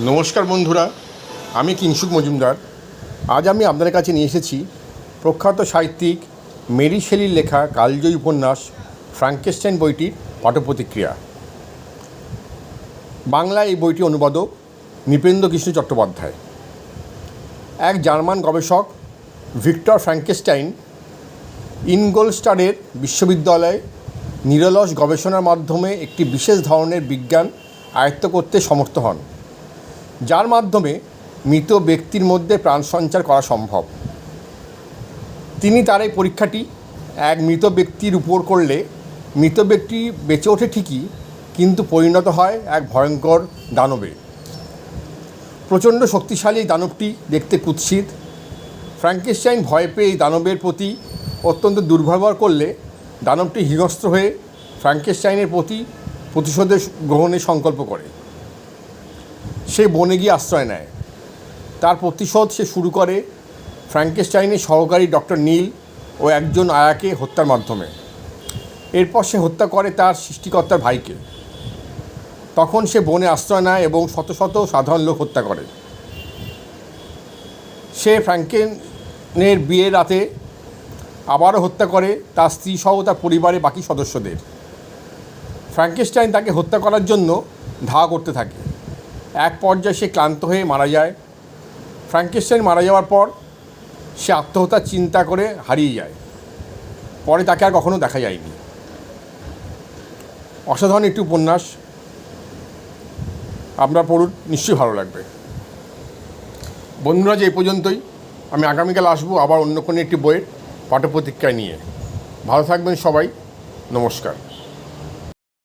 নমস্কার বন্ধুরা, আমি কিংসুক মজুমদার। আজ আমি আপনাদের কাছে নিয়ে এসেছি প্রখ্যাত সাহিত্যিক মেরি শেলির লেখা কালজয়ী উপন্যাস ফ্রাঙ্কেস্টাইন বইটির পাঠপ্রতিক্রিয়া। বাংলায় এই বইটি অনুবাদক নৃপেন্দ্র কৃষ্ণ চট্টোপাধ্যায়। এক জার্মান গবেষক, ভিক্টর ফ্রাঙ্কেস্টাইন ইনগোলস্টারের বিশ্ববিদ্যালয়ে নিরলস গবেষণার মাধ্যমে একটি বিশেষ ধরনের বিজ্ঞান আয়ত্ত করতে সমর্থ হন। যার মাধ্যমে মৃত ব্যক্তির মধ্যে প্রাণ সঞ্চার করা সম্ভব। তিনি তার এই পরীক্ষাটি এক মৃত ব্যক্তির উপর করলে মৃত ব্যক্তি বেঁচে ওঠে ঠিকই, কিন্তু পরিণত হয় এক ভয়ঙ্কর দানবে। প্রচণ্ড শক্তিশালী দানবটি দেখতে কুৎসিত। ফ্র্যাঙ্কেস্টাইন ভয় পেয়ে এই দানবের প্রতি অত্যন্ত দুর্ব্যবহার করলে দানবটি হিংস্র হয়ে ফ্র্যাঙ্কেস্টাইনের প্রতি প্রতিশোধের গ্রহণের সংকল্প করে। সে বনে গিয়ে আশ্রয় নেয়। তার প্রতিশোধ সে শুরু করে ফ্র্যাঙ্কেস্টাইনের সহকারী ডক্টর নীল ও একজন আয়াকে হত্যার মাধ্যমে। এরপর সে হত্যা করে তার সৃষ্টিকর্তার ভাইকে। তখন সে বনে আশ্রয় নেয় এবং শত শত সাধারণ লোক হত্যা করে। সে ফ্র্যাঙ্কেনের বিয়ে রাতে আবারও হত্যা করে তার স্ত্রী সহ তার পরিবারের বাকি সদস্যদের। ফ্র্যাঙ্কেস্টাইন তাকে হত্যা করার জন্য ধাওয়া করতে থাকে। এক পর্যায়ে সে ক্লান্ত হয়ে মারা যায়। ফ্র্যাঙ্কেস্টাইন মারা যাওয়ার পর সে আত্মহত্যার চিন্তা করে হারিয়ে যায়। পরে তাকে আর কখনো দেখা যায়নি। অসাধারণ একটি উপন্যাস। আপনার পড়ুন, নিশ্চয়ই ভালো লাগবে। বন্ধুরা, যে এই পর্যন্তই। আমি আগামীকাল আসব আবার অন্য কোনো একটি বইয়ের পাঠ্যপ্রতিক্রিয়া নিয়ে। ভালো থাকবেন সবাই। নমস্কার।